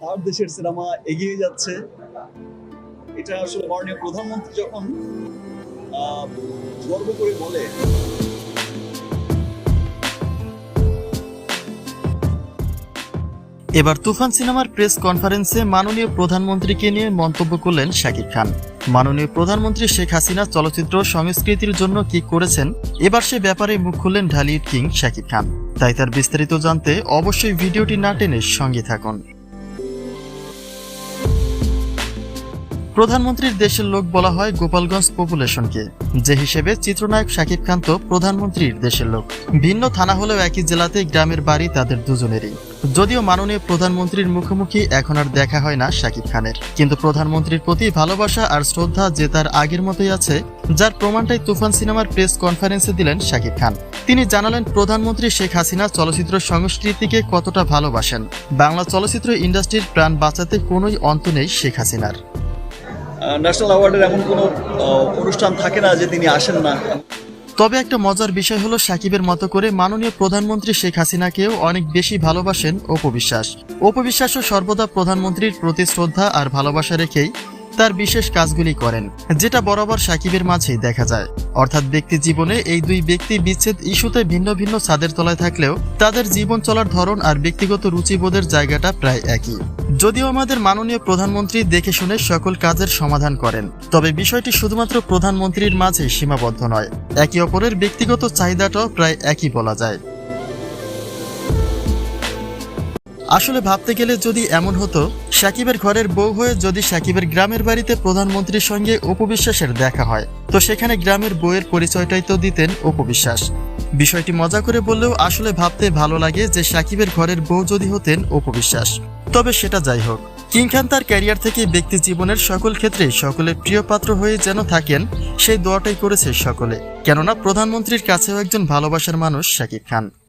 তার দেশের সিনেমা এগিয়ে যাচ্ছে। এটা আসলে মাননীয় প্রধানমন্ত্রী যখন গর্ব করে বলে, এবার তুফান সিনেমার প্রেস কনফারেন্সে মাননীয় প্রধানমন্ত্রীকে নিয়ে মন্তব্য করলেন শাকিব খান। মাননীয় প্রধানমন্ত্রী শেখ হাসিনা চলচ্চিত্র সংস্কৃতির জন্য কি করেছেন, এবার সে ব্যাপারে মুখ খুললেন ঢালিউড কিং শাকিব খান। তাই তার বিস্তারিত জানতে অবশ্যই ভিডিওটি না টেনে সঙ্গে থাকুন। প্রধানমন্ত্রীর দেশের লোক বলা হয় গোপালগঞ্জ পপুলেশনকে। যে হিসেবে চিত্রনায়ক শাকিব খান তো প্রধানমন্ত্রীর দেশের লোক। ভিন্ন থানা হলেও একই জেলাতে গ্রামের বাড়ি তাদের দুজনেরই। যদিও মাননীয় প্রধানমন্ত্রীর মুখোমুখি এখন আর দেখা হয় না শাকিব খানের। কিন্তু প্রধানমন্ত্রীর প্রতি ভালোবাসা আর শ্রদ্ধা যে তার আগের মতোই আছে, যার প্রমাণটাই তুফান সিনেমার প্রেস কনফারেন্সে দিলেন শাকিব খান। তিনি জানালেন, প্রধানমন্ত্রী শেখ হাসিনা চলচ্চিত্র সংস্কৃতিকে কতটা ভালোবাসেন। বাংলা চলচ্চিত্র ইন্ডাস্ট্রির প্রাণ বাঁচাতে কোনোই অন্ত নেই শেখ হাসিনার। ন্যাশনাল অ্যাওয়ার্ডের এমন কোনো অনুষ্ঠান থাকে না যে তিনি আসেন না। তবে একটা মজার বিষয় হলো সাকিবের মতো করে মাননীয় প্রধানমন্ত্রী শেখ হাসিনাকেও অনেক বেশি ভালোবাসেন অপবিশ্বাস অপবিশ্বাসও সর্বদা প্রধানমন্ত্রীর প্রতি শ্রদ্ধা আর ভালোবাসা রেখেই তার বিশেষ কাজগুলি করেন, যেটা বরাবর সাকিবের মাঝেই দেখা যায়। অর্থাৎ ব্যক্তি জীবনে এই দুই ব্যক্তি বিচ্ছেদ ইস্যুতে ভিন্ন ভিন্ন ছাদের তলায় থাকলেও তাদের জীবন চলার ধরন আর ব্যক্তিগত রুচিবোধের জায়গাটা প্রায় একই। যদিও আমাদের মাননীয় প্রধানমন্ত্রী দেখে শুনে সকল কাজের সমাধান করেন, তবে বিষয়টি শুধুমাত্র প্রধানমন্ত্রীর মাঝে সীমাবদ্ধ নয়, একে অপরের ব্যক্তিগত চাহিদাটাও প্রায় একই বলা যায়। আসলে ভাবতে গেলে যদি এমন হতো, সাকিবের ঘরের বউ হয়ে যদি সাকিবের গ্রামের বাড়িতে প্রধানমন্ত্রীর সঙ্গে উপবিশ্বাসের দেখা হয়, তো সেখানে গ্রামের বউয়ের পরিচয়টাই তো দিতেন উপবিশ্বাস বিষয়টি মজা করে বললেও আসলে ভাবতে ভালো লাগে যে সাকিবের ঘরের বউ যদি হতেন উপবিশ্বাস তবে সেটা যাই হোক। কিং খান তার ক্যারিয়ার থেকে ব্যক্তি জীবনের সকল ক্ষেত্রে সকলের প্রিয় পাত্র হয়ে যেন থাকেন, সেই দোয়াটাই করেছে সকলে। কেননা প্রধানমন্ত্রীর কাছেও একজন ভালোবাসার মানুষ শাকিব খান।